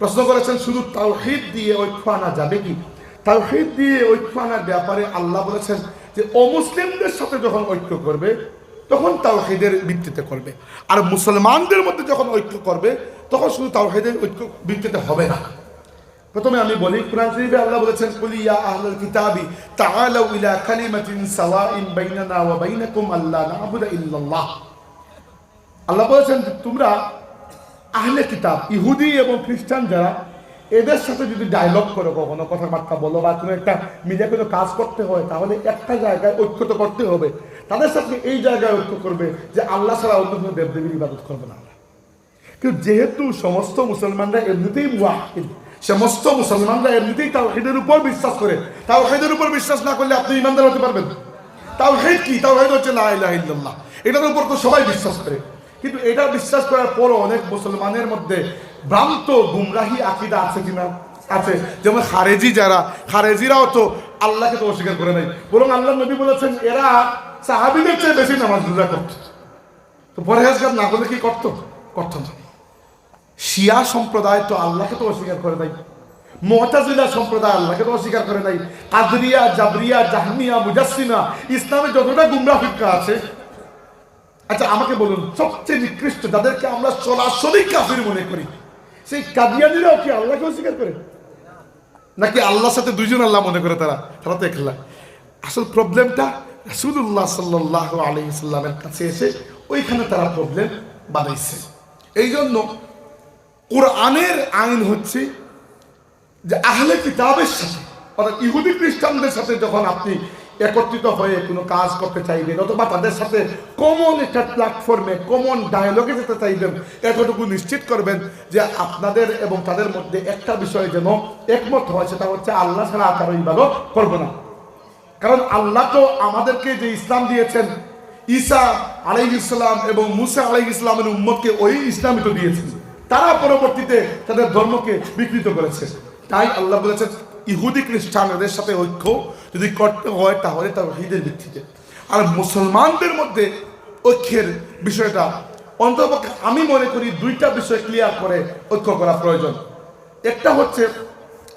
প্রশ্ন করেছেন, শুধু তাওহিদ দিয়ে ঐক্য আনা যাবে কি? তাওহিদ দিয়ে ঐক্য আনার ব্যাপারে আল্লাহ বলেছেন যে অমুসলিমদের সাথে যখন ঐক্য করবে, তখন তাওহিদের ভিত্তিতে করবে। আর মুসলমানদের মধ্যে যখন ঐক্য করবে, তখন শুধু তাওহিদের ঐক্য ভিত্তিতে হবে না। প্রথমে আমি বলি, কোরআন শরীফে আল্লাহ বলেছেন, কুল ইয়া আহলাল কিতাবি, তাআলাউ ইলা কালিমাতিন সাওয়াইন বাইনানা ওয়া বাইনাকুম আল্লা না'বুদা ইল্লাল্লাহ। আল্লাহ বলেছেন তোমরা আহলে কিতাব ইহুদি এবং খ্রিস্টান যারা, এদের সাথে যদি ডায়লগ করো কখনো, কথাবার্তা বলো বা তুমি একটা মিলে কোনো কাজ করতে হয়, তাহলে একটা জায়গায় ঐক্য তো করতে হবে। তাদের সাথে এই জায়গায় ঐক্য করবে যে আল্লাহ ছাড়া অন্য কোনো দেবদেবীর ইবাদত করবে না কিন্তু যেহেতু সমস্ত মুসলমানরা এমনিতেই মুয়াহিদ সমস্ত মুসলমানরা এমনিতেই তাওহীদের উপর বিশ্বাস করে, তাওহীদের উপর বিশ্বাস না করলে আপনি ইমানদার হতে পারবেন। তাওহীদ কি? তাওহীদ হচ্ছে লা ইলাহা ইল্লাল্লাহ। এটার উপর তো সবাই বিশ্বাস করে। কিন্তু এটা বিশ্বাস করার পরও অনেক মুসলমানের মধ্যে ভ্রান্ত, গুমরাহি আকীদা আছে কিনা আছে। যেমন খারেজি যারা, খারেজিরাও তো আল্লাহকে তো অস্বীকার করে নাই। বরং আল্লাহ নবী বলেছেন, এরা সাহাবীদের চেয়ে বেশি নামাজ রোজা করত। তো পরেজগার না করলে কি করতো? করতো না। শিয়া সম্প্রদায় তো আল্লাহকে তো অস্বীকার করে নাই। মোহতাজিলা সম্প্রদায় আল্লাহকে তো অস্বীকার করে নাই। কাদরিয়া, জাবরিয়া, জাহমিয়া মুজাসিমা ইসলামে যতটা গুমরা ফিক্কা আছে আচ্ছা আমাকে বলুন, সবচেয়ে নিকৃষ্ট যাদেরকে আমরা সরাসরি কাফির মনে করি, সেই কাদিয়ানিরাও কি আল্লাহকে অস্বীকার করে? নাকি আল্লাহর সাথে দুইজন আল্লাহ মনে করে তারা? তারা তো একলা। আসল প্রবলেমটা রাসূলুল্লাহ সাল্লাল্লাহু আলাইহি সাল্লামের কাছে এসে ওইখানে তারা প্রবলেম বানাইছে। এই জন্য কোরআনের আইন হচ্ছে যে আহলে কিতাবের সাথে, অর্থাৎ ইহুদি খ্রিস্টানদের সাথে যখন আপনি একত্রিত হয়ে কোনো কাজ করতে চাইবেন, অথবা তাদের সাথে কমন একটা প্ল্যাটফর্মে কমন ডায়ালগে যেতে চাইবেন, এতটুকু নিশ্চিত করবেন যে আপনাদের এবং তাদের মধ্যে একটা বিষয়ে যেন একমত হয়, সেটা হচ্ছে আল্লাহ ছাড়া কারও ইবাদত করব না। কারণ আল্লাহ তো আমাদেরকে যে ইসলাম দিয়েছেন, ঈসা আলাই ইসলাম এবং মুসা আলাই ইসলামের উম্মতকে ওই ইসলামই তো দিয়েছেন। তারা পরবর্তীতে তাদের ধর্মকে বিকৃত করেছে। তাই আল্লাহ বলেছেন ইহুদি খ্রিস্টান এদের সাথে ঐক্য যদি করতে হয়, তাহলে তার হিদের ভিত্তিতে। আর মুসলমানদের মধ্যে ঐক্যের বিষয়টা অন্তপক্ষে আমি মনে করি দুইটা বিষয় ক্লিয়ার করে ঐক্য করা প্রয়োজন। একটা হচ্ছে,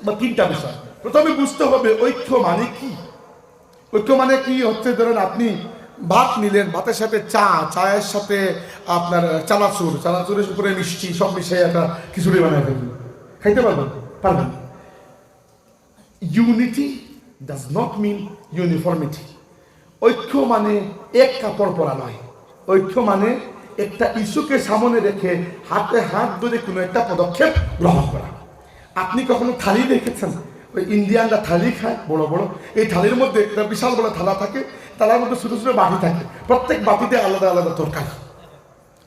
বা তিনটা বিষয়। প্রথমে বুঝতে হবে ঐক্য মানে কি? ঐক্য মানে কি? হচ্ছে ধরেন আপনি ভাত নিলেন, ভাতের সাথে চা, চায়ের সাথে আপনার চানাচুর, চানাচুরের উপরে মিষ্টি, সব মিশিয়ে একটা খিচুড়ি বানায় ফেলবেন খাইতে পারবেন? পারবেন unity does not mean uniformity ঐক্য মানে এক কাপড় পরা নয়। ঐক্য মানে একটা ইস্যুকে সামনে রেখে হাতে হাত ধরে কোনো একটা পদক্ষেপ গ্রহণ করা। আপনি কখনো থালি দেখেছেন? ওই ইন্ডিয়ানরা থালি খায়, বড় বড়। এই থালির মধ্যে একটা বিশাল বড় থালা থাকে, থালার মধ্যে ছোটো ছোটো বাটি থাকে। প্রত্যেক বাটিতে আলাদা আলাদা তরকারি।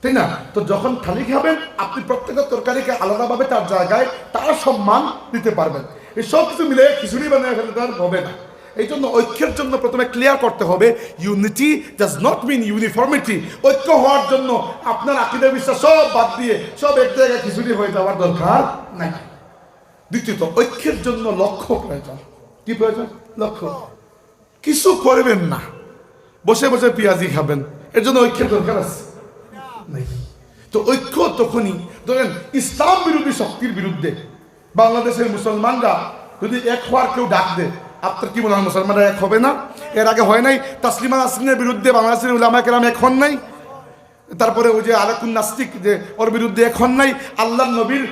তাই না? তো যখন থালি খাবেন, আপনি প্রত্যেকটা তরকারিকে আলাদাভাবে তার জায়গায় তার সম্মান দিতে পারবেন। এই সব কিছু মিলে খিচুড়ি বানিয়ে ফেলে তার হবে না। এই জন্য ঐক্যের জন্য প্রথমে ক্লিয়ার করতে হবে unity does not mean uniformity ঐক্য হওয়ার জন্য আপনার আকিদা বিশ্বাস সব বাদ দিয়ে সব এক জায়গায় খিচুড়ি হয়ে যাওয়ার দরকার নাই। দ্বিতীয়ত, ঐক্যের জন্য লক্ষ্য প্রয়োজন। কি প্রয়োজন? লক্ষ্য। কিছু করবেন না। বসে বসে পেঁয়াজি খাবেন। এর জন্য ঐক্যের দরকার আছে? তো ঐক্য তখনই, ধরেন ইসলাম বিরোধী শক্তির বিরুদ্ধে বাংলাদেশের মুসলমানরা যদি এক হওয়ার কেউ ডাক দেয়, আপনার কি মনে হয় মুসলমানরা এক হবে না? এর আগে হয় নাই, তাসলিমা নাসরিনের বিরুদ্ধে বাংলাদেশের উলামা কেরাম এক হন নাই? তারপরে ওই যে আলাকুন নাস্তিক যে ওর বিরুদ্ধে এখন নাই? আল্লাহ নবীর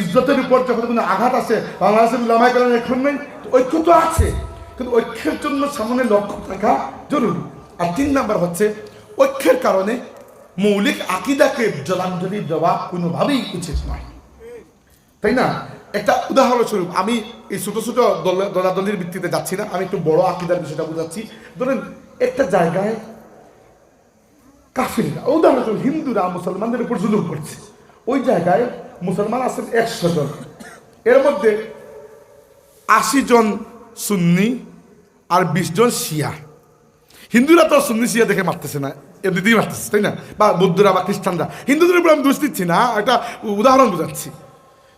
ইজ্জতের উপর যখন কোনো আঘাত আছে বাংলাদেশের উলামায় কেরাম এখন নাই? ঐক্য তো আছে, কিন্তু ঐক্যের জন্য সামনে লক্ষ্য থাকা জরুরি। আর তিন নাম্বার হচ্ছে, ঐক্যের কারণে মৌলিক আকিদাকে জলাঞ্জলি দেওয়া কোনোভাবেই উচিত নয়। তাই না? একটা উদাহরণস্বরূপ, আমি এই ছোট ছোট দল- দলাদলির ভিত্তিতে যাচ্ছি না, আমি একটু বড় আকিদার বিষয়টা বোঝাচ্ছি। ধরেন, একটা জায়গায় কাফিররা, উদাহরণস্বরূপ হিন্দুরা মুসলমানদের উপর জুলুম করছে। ওই জায়গায় মুসলমান আছেন একশো জন। এর মধ্যে আশি জন সুন্নি আর বিশ জন শিয়া। হিন্দুরা তো সুন্নি শিয়া দেখে মারতেছে না, এমনিতেই মারতেছে, তাই না? বা বৌদ্ধরা বা খ্রিস্টানরা। হিন্দুদের উপর আমি দোষ দিচ্ছি না, একটা উদাহরণ বোঝাচ্ছি।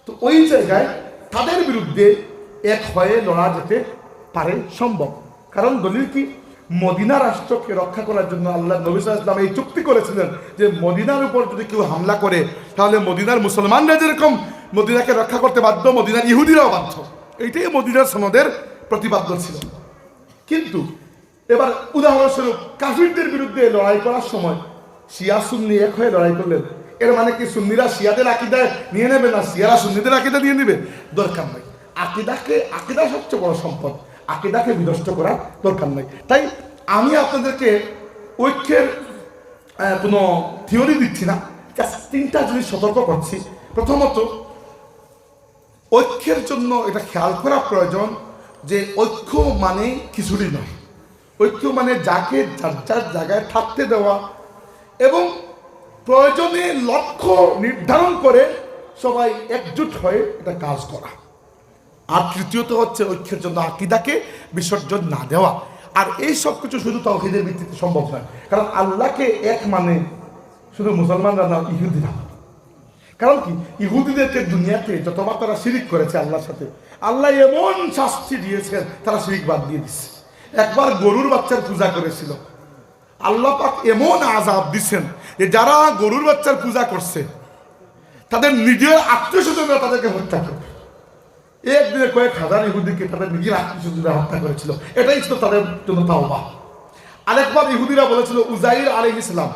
তো ওই জায়গায় তাদের বিরুদ্ধে এক হয়ে লড়া যেতে পারে সম্ভব। কারণ দলিল কি? মদিনা রাষ্ট্রকে রক্ষা করার জন্য আল্লাহ নবী সাল্লাল্লাহু এই চুক্তি করেছিলেন যে মদিনার উপর যদি কেউ হামলা করে, তাহলে মদিনার মুসলমানরা যেরকম মদিনাকে রক্ষা করতে বাধ্য, মদিনার ইহুদিরাও বাধ্য। এইটাই মদিনার সনদের প্রতিপাদ্য ছিল। কিন্তু এবার উদাহরণস্বরূপ কাফিরদের বিরুদ্ধে লড়াই করার সময় শিয়া সুন্নি এক হয়ে লড়াই করলেন। এর মানে কি সুন্নিরা শিয়াদের আকিদায় নিয়ে নেবে না? শিয়ারা সুন্নিদের আকিদা নিয়ে নেবে? দরকার নাই। আকিদাকে, আকিদা সবচেয়ে বড় সম্পদ। আকিদাকে বিনষ্ট করার দরকার নাই। তাই আমি আপনাদেরকে ঐক্যের কোনো থিওরি দিচ্ছি না। তিনটা জিনিস সতর্ক করছি। প্রথমত, ঐক্যের জন্য এটা খেয়াল করা প্রয়োজন যে ঐক্য মানে কিছুরই নয়। ঐক্য মানে যাকে যার যার জায়গায় থাকতে দেওয়া এবং প্রয়োজনে লক্ষ্য নির্ধারণ করে সবাই একজুট হয়ে এটা কাজ করা। আর তৃতীয়ত হচ্ছে ঐক্যের জন্য আকিদাকে বিসর্জন না দেওয়া। আর এই সব কিছু শুধু তৌহিদের ভিত্তিতে সম্ভব নয়। কারণ আল্লাহকে এক মানে শুধু মুসলমানরা না, ইহুদিরা। কারণ কি? ইহুদিদেরকে দুনিয়াতে যতবার তারা শিরিক করেছে আল্লাহর সাথে, আল্লাহ এমন শাস্তি দিয়েছেন, তারা শিরিক বাদ দিয়ে দিচ্ছে একবার গরুর বাচ্চার পূজা করেছিল। আল্লাহ পাক এমন আজাব দিচ্ছেন যে যারা গরুর বাচ্চার পূজা করছে, তাদের নিজের আত্মীয় স্বজনরা তাদেরকে হত্যা করবে একদিনে কয়েক হাজার ইহুদিকে তাদের নিজের আত্মীয় স্বজনরা হত্যা করেছিল। এটাই ছিল তাদের জন্য তাওবা। আরেকবার ইহুদিরা বলেছিল, উজাইর আলী ইসলাম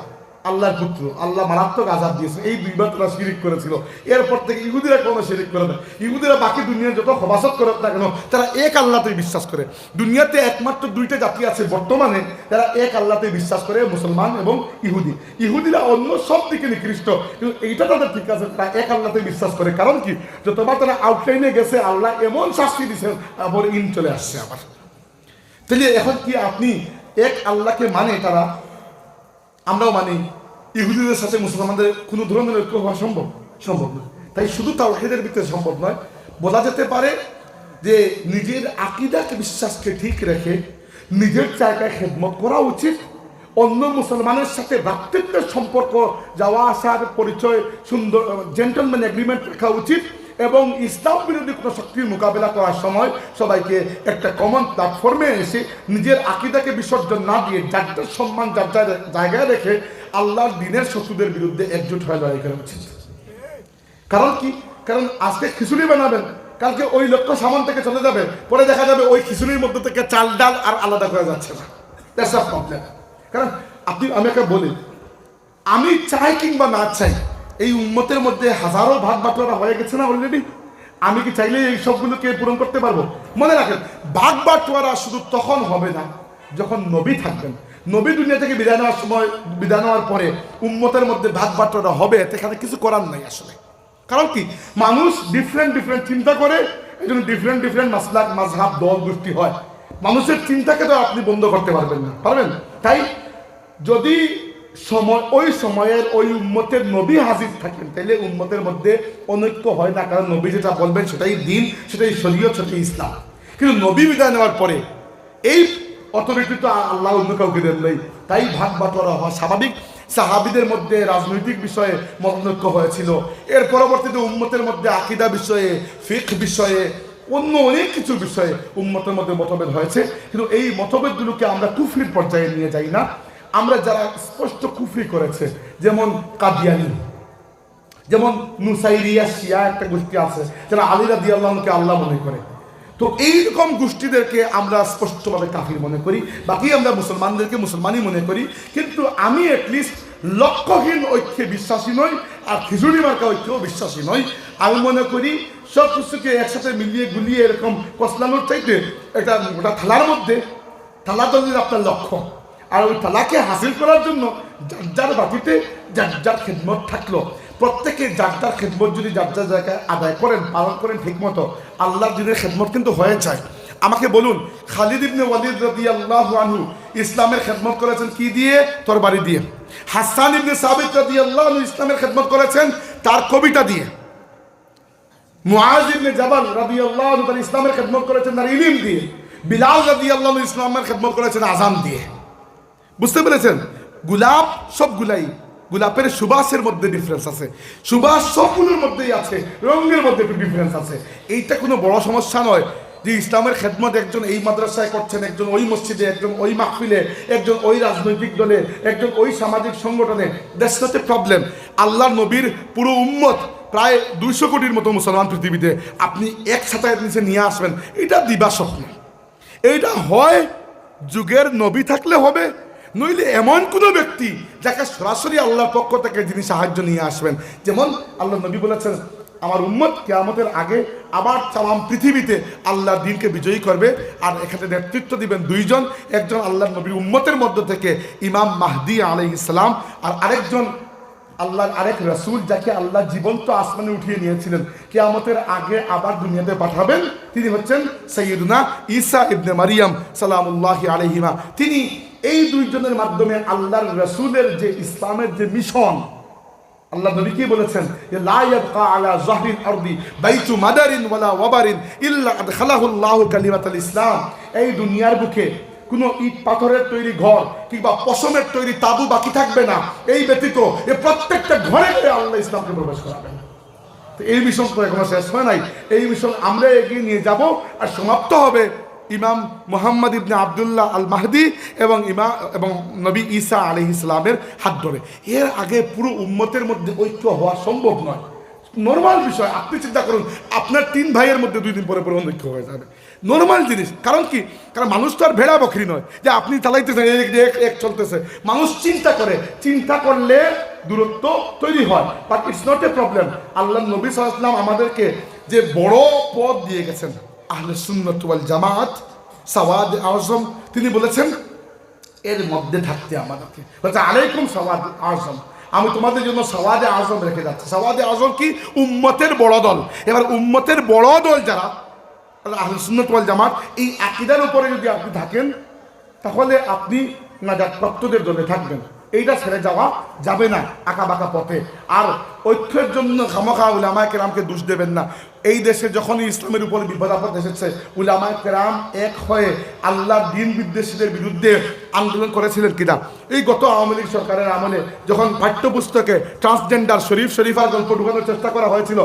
আল্লাহর পুত্র, আল্লাহ মারাত্মক আজাদ দিয়েছে। এই দুইবার তারা শিরিক করেছিল। এরপর থেকে ইহুদিরা কোনো শিরিক করে না। ইহুদিরা বাকি দুনিয়ার যত হবাসত করে না কেন, তারা এক আল্লাহতে বিশ্বাস করে। দুনিয়াতে একমাত্র দুইটা জাতি আছে বর্তমানে, তারা এক আল্লাহতে বিশ্বাস করে, মুসলমান এবং ইহুদি। ইহুদিরা অন্য সব দিকে নিকৃষ্ট, কিন্তু এইটা তাদের ঠিক আছে, তারা এক আল্লাহতে বিশ্বাস করে। কারণ কি? যতবার তারা আউটলাইনে গেছে, আল্লাহ এমন শাস্তি দিয়েছেন আবার ইন চলে আসছে আবার। তাহলে এখন কি আপনি এক আল্লাহকে মানে তারা আমরাও মানি, ইহুদিদের সাথে মুসলমানদের কোনো ধরনের ঐক্য হওয়া সম্ভব সম্ভব নয় তাই শুধু তাওহিদের ভিতরে সম্ভব নয়, বলা যেতে পারে যে নিজের আকিদাকে বিশ্বাসকে ঠিক রেখে নিজের জায়গায় খেদমত করা উচিত, অন্য মুসলমানের সাথে ভ্রাতৃত্বের সম্পর্ক, যাওয়া আসার পরিচয়, সুন্দর জেন্টলম্যান এগ্রিমেন্ট রাখা উচিত এবং ইসলাম বিরোধী কোনো শক্তির মোকাবেলা করার সময় সবাইকে একটা কমন প্ল্যাটফর্মে এসে নিজের আকিদাকে বিসর্জন না দিয়ে যার সম্মান, যার জায়গায় রেখে আল্লাহর দিনের শত্রুদের বিরুদ্ধে একজোট হয়ে লড়াই করা উচিত। কারণ কি? কারণ আজকে খিচুড়ি বানাবেন, কালকে ওই লক্ষ্য সামান থেকে চলে যাবে, পরে দেখা যাবে ওই খিচুড়ির মধ্যে থেকে চাল, ডাল আর আলাদা করা যাচ্ছে না। কারণ আপনি, আমি একটা বলি, আমি চাই কিংবা না চাই এই উম্মতের মধ্যে হাজারো ভাগ বাটোয়ারা হয়ে গেছে না অলরেডি আমি কি চাইলে এই সবগুলোকে পূরণ করতে পারব? মনে রাখেন, ভাগ বাটোয়ারা শুধু তখন হবে না, যখন নবী থাকবেন। নবী দুনিয়া থেকে বিদায় নেওয়ার সময়, বিদায় নেওয়ার পরে উম্মতের মধ্যে ভাগ বাটোয়ারা হবে এখানে কিছু করার নাই আসলে। কারণ কি? মানুষ ডিফারেন্ট ডিফারেন্ট চিন্তা করে এই জন্য ডিফারেন্ট ডিফারেন্ট মাসলাক মাঝহাব দল, গোষ্ঠী হয়। মানুষের চিন্তাকে তো আপনি বন্ধ করতে পারবেন না, পারবেন? তাই যদি সময়, ওই সময়ের ওই উম্মতের নবী হাজির থাকেন। তাহলে উম্মতের মধ্যে অনৈক্য হয় না, কারণ নবী যেটা বলবেন সেটাই দিন, সেটাই শরীয়ত, সেটাই ইসলাম। কিন্তু নবী বিদায় নেওয়ার পরে এই অথরিটি তো আল্লাহ অন্য কাউকে দেন নাই। তাই ভাগ বাটোয়ারা হওয়া স্বাভাবিক। সাহাবিদের মধ্যে রাজনৈতিক বিষয়ে মতনৈক্য হয়েছিল। এর পরবর্তীতে উম্মতের মধ্যে আকিদা বিষয়ে ফিক বিষয়ে, অন্য অনেক কিছু বিষয়ে উম্মতের মধ্যে মতভেদ হয়েছে। কিন্তু এই মতভেদগুলোকে আমরা কুফরির পর্যায়ে নিয়ে যাই না। আমরা যারা স্পষ্ট কুফরি করেছে, যেমন কাদিয়ানি, যেমন নুসাইরিয়া, শিয়া একটা গোষ্ঠী আছে, যারা আলিরা দিয়ে আল্লাহকে আল্লাহ মনে করে। তো এইরকম গোষ্ঠীদেরকে আমরা স্পষ্টভাবে কাফির মনে করি, বাকি আমরা মুসলমানদেরকে মুসলমানই মনে করি, কিন্তু আমি অ্যাটলিস্ট লক্ষ্যহীন ঐক্যে বিশ্বাসী নই, আর খিচুড়ি মার্কা ঐক্যেও বিশ্বাসী নই। আমি মনে করি সব কিছুকে একসাথে মিলিয়ে গুলিয়ে এরকম কসলানোর চাইতে একটা গোটা থালার মধ্যে, থালা তৈরির আপনার লক্ষ্য। আর ওই তালাকে হাসিল করার জন্য যার যার বাতিতে, যার যার খেদমত থাকল। প্রত্যেকে যার যার খেদমত যদি যার যার জায়গায় আদায় করেন, পালন করেন ঠিকমতো আল্লাহর দিনের খেদমত কিন্তু হয়ে যায়। আমাকে বলুন, খালিদ ইবনে ওয়ালিদ আল্লাহ আনহু ইসলামের খেদমত করেছেন কি দিয়ে? তোর বাড়ি দিয়ে। হাসান ইবনে সাবিত রাদিয়াল্লাহু আনহু ইসলামের খেদমত করেছেন তার কবিতা দিয়ে। মুআজ ইবনে জাবাল রাদিয়াল্লাহু আনহু তার ইসলামের খেদমত করেছেন তার ইলম দিয়ে। বিলাল রাদিয়াল্লাহু আল্লাহ ইসলামের খেদমত করেছেন আজান দিয়ে। বুঝতে পেরেছেন? গোলাপ সবগুলাই গোলাপের সুবাসের মধ্যে ডিফারেন্স আছে। সুবাস সবগুলোর মধ্যেই আছে, রঙের মধ্যে ডিফারেন্স আছে। এইটা কোনো বড় সমস্যা নয় যে ইসলামের খেদমত একজন এই মাদ্রাসায় করছেন, একজন ওই মসজিদে, একজন ওই মাহফিলে, একজন ওই রাজনৈতিক দলে, একজন ওই সামাজিক সংগঠনে। এ প্রবলেম আল্লাহ নবীর পুরো উম্মত প্রায় দুইশো কোটির মতো মুসলমান পৃথিবীতে। আপনি এক ছাতায়ের নিচে নিয়ে আসবেন, এটা দিবা স্বপ্ন এইটা হয়, যুগের নবী থাকলে হবে নইলে এমন কোনো ব্যক্তি যাকে সরাসরি আল্লাহর পক্ষ থেকে যিনি সাহায্য নিয়ে আসবেন। যেমন আল্লাহ নবী বলেছেন, আমার উম্মত কেয়ামতের আগে আবার তাম পৃথিবীতে আল্লাহর দিনকে বিজয়ী করবে। আর এখানে নেতৃত্ব দিবেন দুইজন, একজন আল্লাহ নবীর উম্মতের মধ্য থেকে ইমাম মাহদি আলাই ইসলাম আর আরেকজন আল্লাহর আরেক রসুল যাকে আল্লাহ জীবন্ত আসমানে উঠিয়ে নিয়েছিলেন। কেয়ামতের আগে আবার দুনিয়াতে পাঠাবেন, তিনি হচ্ছেন সৈয়দুনা ঈসা ইবনে মারিয়াম সালামুল্লাহ আলহিমা তিনি এই দুইজনের মাধ্যমে আল্লাহর রসুলের যে ইসলামের যে মিশন, আল্লাহ নবী কি বলেছেন? যে আলা জাহরিল আরদি বাইতু মাদারিন ওয়ালা ওয়াবারিন ইল্লা কালিমাতাল ইসলাম। এই দুনিয়ার বুকে কোনো ইট পাথরের তৈরি ঘর কিংবা পশমের তৈরি তাবু বাকি থাকবে না। এই ব্যতীত এ প্রত্যেকটা ঘরে ঘরে আল্লাহ ইসলামকে প্রবেশ করাবেন। তো এই মিশন তো এখনও শেষ হয় নাই। এই মিশন আমরা এগিয়ে নিয়ে যাব আর সমাপ্ত হবে। ইমাম মোহাম্মদ ইবনে আবদুল্লাহ আল মাহদি এবং ইমা, এবং নবী ঈসা আলি ইসলামের হাত ধরে। এর আগে পুরো উম্মতের মধ্যে ঐক্য হওয়া সম্ভব নয়। নর্মাল বিষয়। আপনি চিন্তা করুন, আপনার তিন ভাইয়ের মধ্যে দুই দিন পরে পরে অনৈক্য হয়ে যাবে। নর্মাল জিনিস। কারণ কি? কারণ মানুষ তো আর ভেড়া বকরি নয়। যে আপনি চালাইতেছেন এক চলতেছে। মানুষ চিন্তা করে। চিন্তা করলে দূরত্ব তৈরি হয়। But it's not a problem আল্লাহ নবী সাল্লাম আমাদেরকে যে বড় পদ দিয়ে গেছেন আহলে সুন্নত ওয়াল জামাত, সাওয়াদ আজম, তিনি বলেছেন, এর মধ্যে থাকতে আমাদেরকে। বলছে, আলাইকুম সওয়াদ আজম। আমি তোমাদের জন্য সওয়াদে আজম রেখে যাচ্ছি। সওয়াদে আজম কি? উম্মতের বড় দল। এবার উম্মতের বড় দল যারা আহলে সুন্নত ওয়াল জামাত, এই আকিদার উপরে যদি আপনি থাকেন, তাহলে আপনি নাজাত প্রাপ্তদের দলে থাকবেন। এইটা ছেড়ে যাওয়া যাবে না আঁকা বাঁকা পথে। আর ঐক্যের জন্য খামখা উলামায় কেরামকে দোষ দেবেন না। এই দেশে যখনই ইসলামের উপরে বিপদ আপদ এসেছে, উলামায় কেরাম এক হয়ে আল্লাহ দিন বিদ্বেষীদের বিরুদ্ধে আন্দোলন করেছিলেন কিনা? এই গত আওয়ামী লীগ সরকারের আমলে যখন পাঠ্যপুস্তকে ট্রান্সজেন্ডার শরীফ শরীফার গল্প ঢুকানোর চেষ্টা করা হয়েছিল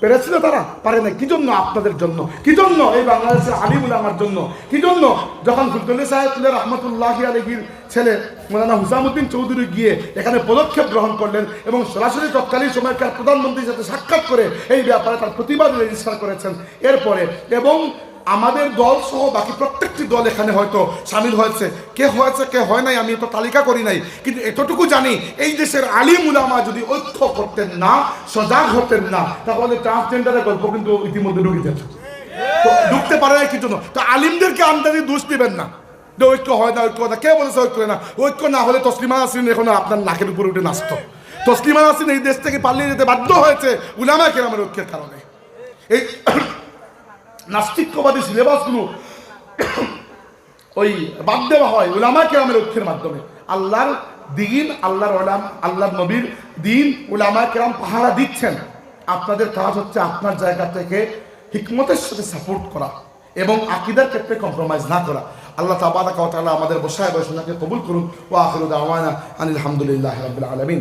পেরেছিল তারা? পারে না কি জন্য আপনাদের জন্য? কি জন্য এই বাংলাদেশের আলিমুল আমার জন্য? কি জন্য? যখন ফুলতলি সাহেব রহমতুল্লাহ আলহির ছেলে মৌলানা হুসামুদ্দিন চৌধুরী গিয়ে এখানে পদক্ষেপ গ্রহণ করলেন এবং সরাসরি তৎকালীন সময়কার প্রধানমন্ত্রীর সাথে সাক্ষাৎ করে এই ব্যাপারে তার প্রতিবাদ রেজিস্টার করেছেন। এরপরে এবং আমাদের দল সহ বাকি প্রত্যেকটি দল এখানে হয়তো সামিল হয়েছে। কে হয়েছে, কে হয় নাই, আমি তো তালিকা করি নাই। কিন্তু এতটুকু জানি, এই দেশের আলিম উলামা যদি ঐক্য করতেন না, সজাগ হতেন না, তাহলে ট্রান্সজেন্ডারের গল্প কিন্তু ইতিমধ্যে ঢুকে যেত ঢুকতে পারে না কিছু তো আলিমদেরকে আমদানি দোষ দিবেন না। যে ঐক্য হয় না, ঐক্য না। কে বলেছে ঐক্য না? ঐক্য না হলে তসলিমা নাসরিন এখন আপনার নাকের উপরে উঠে নাচত। তসলিমা নাসরিন এই দেশ থেকে পালিয়ে যেতে বাধ্য হয়েছে উলামা কেরামের ঐক্যের কারণে। এই নাস্তিক্যবাদী সিলেবাসগুলো ওই বাদ দেওয়া হয় উলামা কেরামের ঐক্যের মাধ্যমে। আল্লাহর দিন, আল্লাহর ওলাম, আল্লাহর নবীর দিন, উলামা কেরাম পাহারা দিচ্ছেন। আপনাদের কাজ হচ্ছে আপনার জায়গা থেকে হিকমতের সাথে সাপোর্ট করা এবং আকিদার ক্ষেত্রে কম্প্রোমাইজ না করা। আল্লাহ ওয়া তাআলা আমাদের বসায় বসাকে কবুল করুন। ওয়া আখিরু দাওয়ানা আনিল হামদুলিল্লাহি রাব্বিল আলামিন।